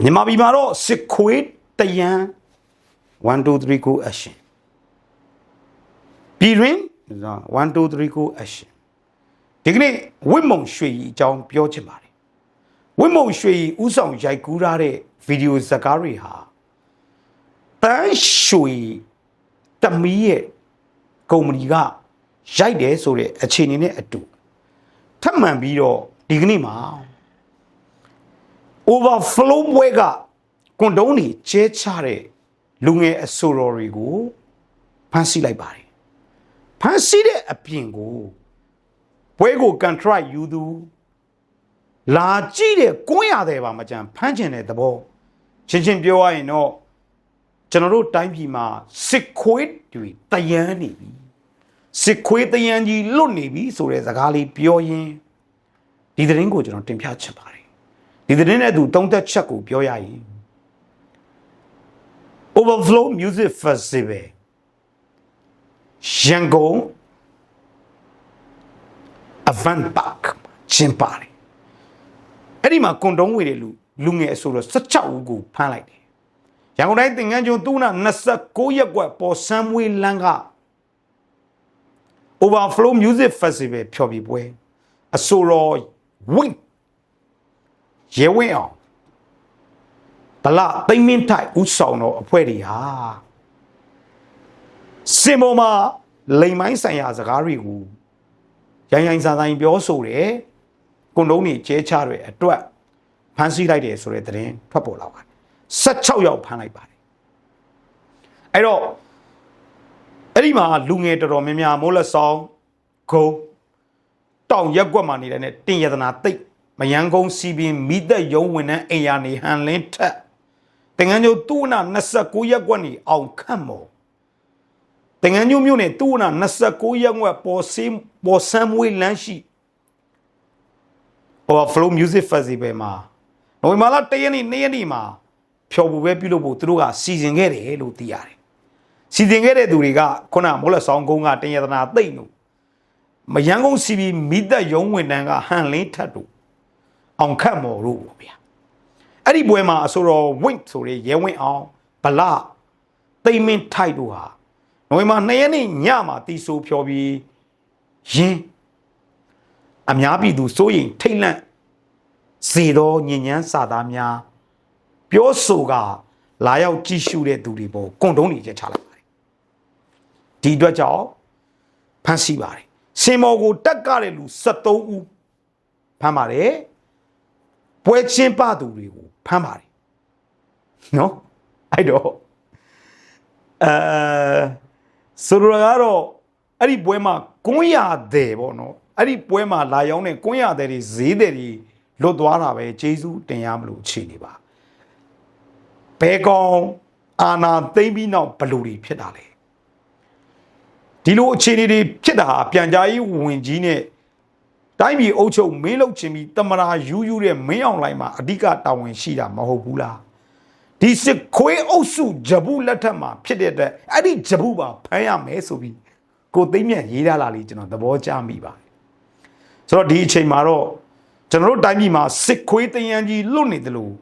မြန်မာပြည်မှာတော့စစ်ခွေးတယံ1 2 3 go action ပြည်တွင်1 2 3 go action ဒီကနေ့ဝစ်မုံရွှေကြီးအကြောင်းပြောချင်ပါတယ်ဝစ်မုံရွှေကြီးဥဆောင်ရိုက်ကူးထားတဲ့ဗီဒီယိုဇာတ်ကားတွေဟာတန်းရွှေတမီးရဲ့ကုမ္ပဏီကရိုက်တယ်ဆိုတဲ့အခြေအနေနဲ့အတူထပ်မံပြီးတော့ဒီကနေ့မှာ overflow ပွဲကကွန်ဒုံးတွေကျဲချတဲ့လူငယ်အဆိုတော်တွေကိုဖမ်းဆီးလိုက်ပါတယ်ဖမ်းဆီးတဲ့အပြင်ကိုပွဲကို contract ယူသူလာကြည့်တဲ့ကွန်းရတယ်ပါမကြံဖမ်းကျင်တဲ့သဘောချင်းချင်းပြောရရင်တော့ကျွန်တော်တို့တိုင်းပြည်မှာစစ်ခွေးတွေတယမ်းနေပြီစစ်ခွေးတယမ်းကြီးလွတ်နေပြီဆိုတဲ့စကားလေးပြောရင်းဒီသတင်းကိုကျွန်တော်တင်ပြချင်ပါတယ် ဒီသတင်းနဲ့အတူတုံးသက်ချက်ကိုပြောရရင် Overflow Music Festival ရန်ကုန် Avant Park ကျင်းပါတယ်အဲ့ဒီမှာကွန်တုံးဝေတဲ့လူလူငယ်အဆိုတော့16ဦးကိုဖမ်းလိုက်တယ်ရန်ကုန်တိုင်းသင်္ကန်းကျွန်းသူနာ29ရက်ကွက်ပေါ်ဆမ်းမွေးလန်းက Overflow Music Festival ဖြော်ပြပွဲအဆိုတော် Wing ရဲဝင်းအောင်ဗလာသိမ့်မင်းထိုက်ဥဆောင်တော့အဖွဲ့တွေဟာစင်ပေါ်မှာလိမ်မိုင်းဆိုင်ရာစကားတွေကိုရိုင်းရိုင်းစားစားပြောဆိုတယ်ကွန်တုံးတွေကျဲချတဲ့အတွက်ဖမ်းဆီးလိုက်တယ်ဆိုတဲ့သတင်းထွက်ပေါ်လာပါတယ်16ယောက်ဖမ်းလိုက်ပါတယ်အဲ့တော့အဲ့ဒီမှာလူငယ်တော်တော်များများမိုးလက်ဆောင်ဂုံတောင်ရက်ကွက်မှာနေတဲ့နဲ့တင်ရတနာတိတ် မယန်းကုန်းစီပင်မိသက်ရုံဝင်တဲ့အိမ်ယာနေဟန်လင်းထက်တင်ငန်းကျိုးတူနာ29ရက်ကွက်နေအောင်ခတ်မော်တင်ငန်းကျိုးမြို့နယ်တူနာ29ရက်ကွက်ပေါ်စင်းပေါ်ဆမ်းမွေးလမ်းရှိ Overflow Music Festival မှာနိုဝင်ဘာလ1ရက်နေ့2ရက်နေ့မှာဖျော်ဖြူပဲပြုလုပ်ဖို့သူတို့ကစီစဉ်ခဲ့တယ်လို့သိရတယ်စီစဉ်ခဲ့တဲ့သူတွေကခုနမိုးလက်ဆောင်ကုန်းကတင်ရတနာသိမ့်တို့မယန်းကုန်းစီပီမိသက်ရုံဝင်တန်းကဟန်လင်းထက်တို့ အောင်ခတ်မော်တို့ပေါ့ဗျာအဲ့ဒီပွဲမှာအဆိုတော်ဝင့်ဆိုတဲ့ရဲဝင့်အောင်ဗလသိမ့်မင်းထိုက်တို့ဟာနိုဝင်ဘာ2ရက်နေ့ညမှာတီဆိုဖြော်ပြီးရင်းအများပြည်သူစိုးရင်ထိတ်လန့်စေတော်ညဉ့်ညမ်းစာသားများပြောဆိုကလာရောက်ကြည့်ရှုတဲ့သူတွေပေါ်ကွန်တုံးတွေချက်ချလိုက်ပါတယ်ဒီအတွက်ကြောင့်ဖမ်းဆီးပါတယ်စင်မော်ကိုတက်ကြတဲ့လူ73ဦးဖမ်းပါတယ် ပွဲချင်းပသူတွေကိုဖမ်းပါတယ်နော်အဲ့တော့အဲဆိုလိုတာကတော့အဲ့ဒီပွဲမှာကွန်းရတဲ့ပေါ့နော်အဲ့ဒီပွဲမှာလာရောက်တဲ့ကွန်းရတဲ့တွေဈေးတဲ့တွေလွတ်သွားတာပဲဂျေစုတင်ရမလို့အခြေနေပါဘဲကောင်အာနာသိမ့်ပြီးနောက်ဘလူတွေဖြစ်တာလေဒီလိုအခြေအနေတွေဖြစ်တာဟာပြန်ကြားရေးဝင်ကြီးနဲ့ တိုင်းပြည်အုပ်ချုပ်မင်းလုပ်ခြင်းပြီးတမရာယူးယူးတဲ့မင်းအောင်လိုင်းမှာအဓိကတာဝန်ရှိတာမဟုတ်ဘူးလားဒီစစ်ခွေးအုပ်စုဂျပူလက်ထက်မှာဖြစ်တဲ့အတွက်အဲ့ဒီဂျပူပါဖမ်းရမယ်ဆိုပြီးကိုသိမ့်မြတ်ရေးထားလာလေးကျွန်တော်သဘောကျမိပါတယ်ဆိုတော့ဒီအချိန်မှာတော့ကျွန်တော်တို့တိုင်းပြည်မှာစစ်ခွေးတယန်းကြီးလွတ်နေတယ်လို့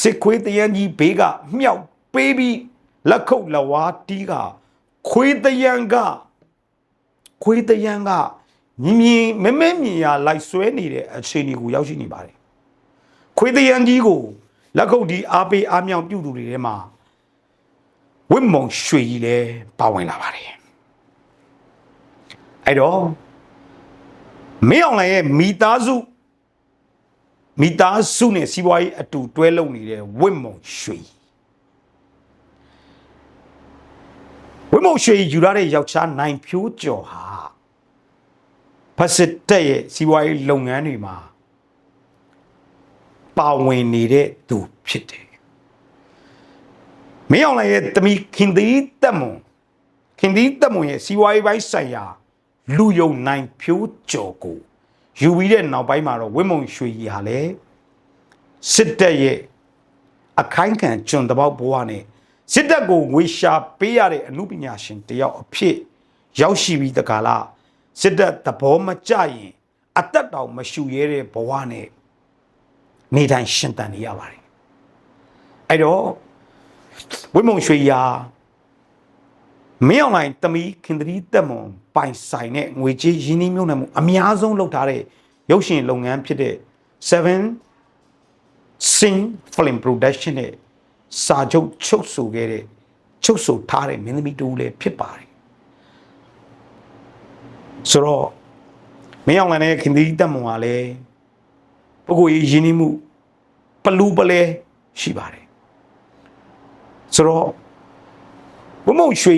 စစ်ခွေးတယန်းကြီးဘေးကမြောက်ပေးပြီးလက်ခုပ်လက်ဝါးတီးကခွေးတယန်းကခွေးတယန်းက မြင်မြင်မဲမဲမြင်ရလိုက်ဆွဲနေတဲ့အခြေအနေကိုရောက်ရှိနေပါတယ်ခွေးတရန်ကြီးကိုလက်ခုပ်ဒီအားပေးအားမြောင်ပြုသူတွေထဲမှာဝိမုံရွှေကြီးလည်းပါဝင်လာပါတယ်အဲ့တော့မင်းအောင်လှိုင်ရဲ့မိသားစုမိသားစုနဲ့စီးပွားရေးအတူတွဲလုပ်နေတဲ့ဝိမုံရွှေကြီးဝိမုံရွှေကြီးယူရတဲ့ယောက်ျားနိုင်ဖြိုးကျော်ဟာ ဖက်စစ်တက်ရဲ့စီးပွားရေးလုပ်ငန်းတွေမှာပါဝင်နေတဲ့သူဖြစ်တယ်။မင်းအောင်လှိုင်ရဲ့တမီခင်သီးတက်မွန်ခင်သီးတက်မွန်ရဲ့စီးပွားရေးပိုင်းဆိုင်ရာလူယုံနိုင်ဖြိုးကျော်ကိုယူပြီးတဲ့နောက်ပိုင်းမှာတော့ဝင်းမုံရွှေကြီးဟာလည်းစစ်တပ်ရဲ့အခိုင်ခံကျွန်တပေါက်ဘဝနဲ့စစ်တပ်ကိုငွေရှာပေးရတဲ့အမှုပညာရှင်တယောက်အဖြစ်ရောက်ရှိပြီးတကားလား စစ်တပ်သဘောမကျရင်အသက်တောင်မရှူရဲတဲ့ဘဝနဲ့နေတိုင်းရှင်တန်နေရပါတယ်အဲ့တော့ဝိမုံရွှေရာမင်းအောင်လိုင်းတမီခင်သတိတက်မွန်ပိုင်ဆိုင်တဲ့ငွေကြေးရင်းနှီးမြှုပ်နှံမှုအများဆုံးလုပ်ထားတဲ့ရုပ်ရှင်လုပ်ငန်းဖြစ်တဲ့7 Sing Film Production နဲ့စာချုပ်ချုပ်ဆိုခဲ့တဲ့ချုပ်ဆိုထားတဲ့မင်းသမီးတူလည်းဖြစ်ပါတယ် ဆိုတော့မင်းအောင်လိုင်းနဲ့ခင်သတိတက်မွန်ကလည်းပုဂ္ဂိုလ်ရေးရင်းနှီးမှုပလူပလဲရှိပါတယ်ဆိုတော့ဝမုံရွှေ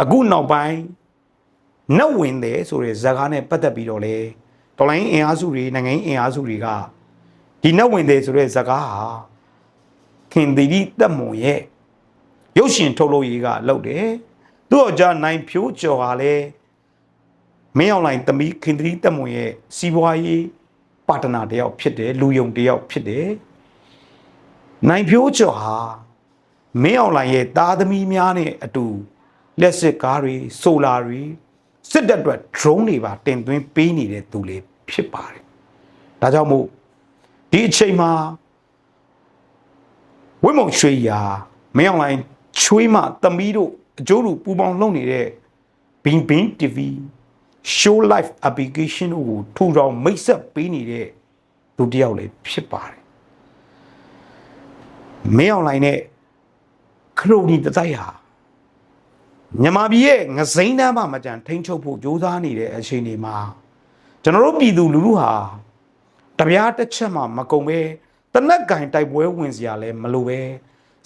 အခုနောက်ပိုင်းနှုတ်ဝင်တယ်ဆိုတဲ့ဇာကားနဲ့ပတ်သက်ပြီးတော့လေတော်လိုင်းအင်အားစုတွေနိုင်ငံရေးအင်အားစုတွေကဒီနှုတ်ဝင်တယ်ဆိုတဲ့ဇာကားဟာခင်သီတိတက်မွန်ရဲ့ရုပ်ရှင်ထုတ်လို့ရေးကလုပ်တယ်သူ့အကြနိုင်ဖြိုးကျော်ဟာလည်း မင်းအောင်လိုင်းတမီးခင်သီတိတက်မွန်ရဲ့စီးပွားရေးပါတနာတယောက်ဖြစ်တယ်လူယုံတယောက်ဖြစ်တယ်နိုင်ဖြိုးကျော်ဟာမင်းအောင်လိုင်းရဲ့သားသမီးများနဲ့အတူလက်စစ်ကားတွေဆိုလာတွေစစ်တပ်အတွက် drone တွေပါတင်သွင်းပေးနေတဲ့သူလေးဖြစ်ပါတယ်ဒါကြောင့်မို့ဒီအချိန်မှာဝိမုံရွှေရာမင်းအောင်လိုင်းချွေးမသမီးတို့အကျိုးလူပူပေါင်းလုပ်နေတဲ့ Bing Bing TV show life application ကိုထူထောင်မိတ်ဆက်ပေးနေတဲ့သူတစ်ယောက်လည်းဖြစ်ပါတယ်မင်းအောင်လိုင်းနဲ့ခရိုနီတတိုက်ဟာမြန်မာပြည်ရဲ့ငစိမ့်တန်းမှမကြံထိန်းချုပ်ဖို့ကြိုးစားနေတဲ့အချိန်တွေမှာကျွန်တော်တို့ပြည်သူလူထုဟာတပြားတစ်ချက်မှမကုံပဲတနက်ကင်တိုက်ပွဲဝင်စရာလည်းမလိုပဲ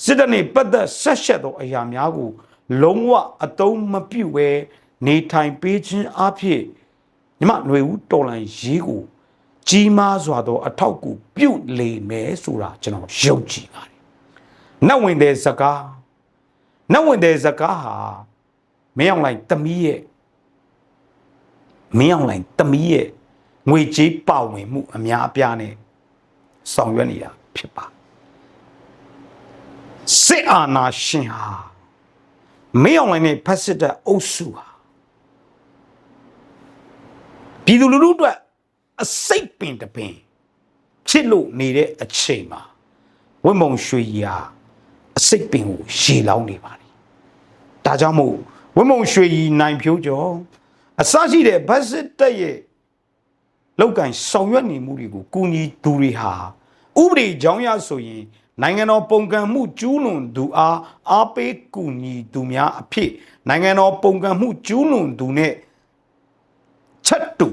စစ်တပ်နေပတ်သက်ဆက်ရှက်သောအရာများကိုလုံးဝအတုံးမပြုတ်ပဲ နေထိုင်ပေးခြင်းအဖြစ်ညီမຫນွေဦးတော်လန်ရေးကိုကြီးမားစွာသော အထောက်အကူပြုတ်လေမယ်ဆိုတာကျွန်တော်ယုံကြည်ပါတယ်။နတ်ဝင်တဲ့ဇကားနတ်ဝင်တဲ့ဇကားဟာမင်းအောင်လိုက်တမီးရဲ့မင်းအောင်လိုက်တမီးရဲ့ငွေကြေးပါဝင်မှုအများအပြားနဲ့ဆောင်ရွက်နေတာဖြစ်ပါစစ်အာဏာရှင်ဟာမင်းအောင်လိုက်နဲ့ဖက်စစ်တပ်အုပ်စုဟာ ပြည်သူလူထုအတွက်အစိတ်ပင်တပင်ဖြစ်လို့နေတဲ့အချိန်မှာဝိမုံရွှေကြီးဟာအစိတ်ပင်ကိုရေလောင်းနေပါလေဒါကြောင့်မို့ဝိမုံရွှေကြီးနိုင်ဖြိုးကျော်အစရှိတဲ့ဗတ်စစ်တပ်ရဲ့လောက်ကန်ဆောင်ရွက်နေမှုတွေကိုကူညီသူတွေဟာဥပဒေကြောင်းရဆိုရင်နိုင်ငံတော်ပုံကံမှုကျူးလွန်သူအားအားပေးကူညီသူများအဖြစ်နိုင်ငံတော်ပုံကံမှုကျူးလွန်သူနဲ့ချက်တူ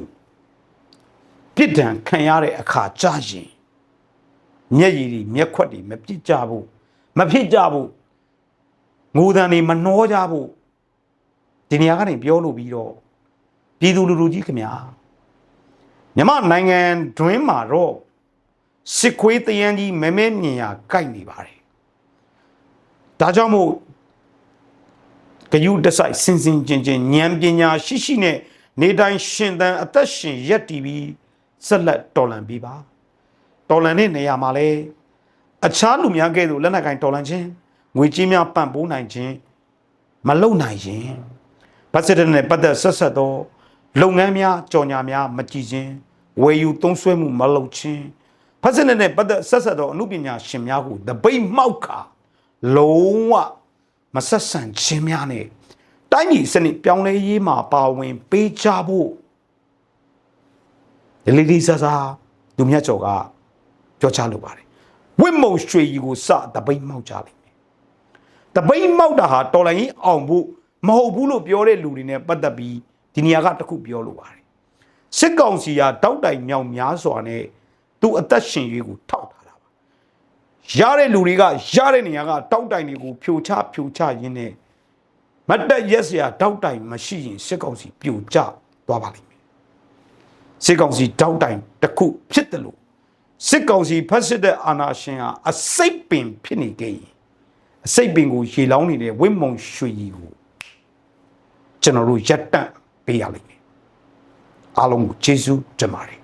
ပြစ်ဒဏ်ခံရတဲ့အခါကြာရင်မျက်ရည်တွေမျက်ခွက်တွေမပြစ်ကြဘူးမဖြစ်ကြဘူးငိုတန်တွေမနှောကြဘူးဒီနေရာကနေပြောလို့ပြီးတော့ပြည်သူလူထုကြီးခင်ဗျာမြမနိုင်ငံတွင်းမှာတော့စစ်ခွေးတယန်းကြီးမဲမဲမြင်ရကြိုက်နေပါတယ်ဒါကြောင့်မို့ဂယုတဆိုင်စင်စင်ကျင်ကျင်ဉာဏ်ပညာရှိရှိနဲ့နေတိုင်းရှင်သန်အသက်ရှင်ရက်တည်ပြီး ဆက်လက်တော်လန်ပြီးပါတော်လန်တဲ့နေရာမှာလဲအခြားလူများကဲ့သို့လက်နက်ကင်တော်လန်ခြင်းငွေကြေးများပံ့ပိုးနိုင်ခြင်းမလုံနိုင်ရင်ဗတ်စစ်တဲ့နဲ့ပတ်သက်ဆက်ဆက်သောလုပ်ငန်းများကြော်ညာများမကြည်ခြင်းဝယ်ယူသုံးစွဲမှုမလုပ်ခြင်းဖက်စစ်နဲ့ပတ်သက်ဆက်ဆက်သောအမှုပညာရှင်များကိုတပိတ်မှောက်ခါလုံးဝမဆက်ဆံခြင်းများနဲ့တိုင်းပြည်စနစ်ပြောင်းလဲရေးမှာပါဝင်ပေးကြဖို့ ဒီလေးလေးစားစားလူမြတ်ကျော်ကပြောချလိုပါတယ်ဝိမုံရွှေကြီးကိုစတပိတ်မှောက်ကြလိမ့်မယ်တပိတ်မှောက်တာဟာတော်လိုင်းကြီးအောင်ဖို့မဟုတ်ဘူးလို့ပြောတဲ့လူတွေနဲ့ပတ်သက်ပြီးဒီနေရာကတခုပြောလိုပါတယ်စစ်ကောင်စီကတောက်တိုင်မြောင်များစွာနဲ့သူ့အသက်ရှင်ရေးကိုထောက်ထားတာပါရတဲ့လူတွေကရတဲ့နေရာကတောက်တိုင်တွေကိုဖြိုချဖြိုချရင်းနဲ့မတ်တက်ရက်စရာတောက်တိုင်မရှိရင်စစ်ကောင်စီပြိုကျသွားပါလိမ့်မယ် စစ်ကောင်စီတောက်တိုင်တစ်ခုဖြစ်တယ်လို့စစ်ကောင်စီဖက်စစ်တဲ့အာဏာရှင်ဟာအစိတ်ပင်ဖြစ်နေကြရင်အစိတ်ပင်ကိုရေလောင်းနေတဲ့ဝိမုံရွှေကြီးကိုကျွန်တော်တို့ရက်တန့်ပေးရလိမ့်မယ်အားလုံးကိုကျေးဇူးတင်ပါတယ်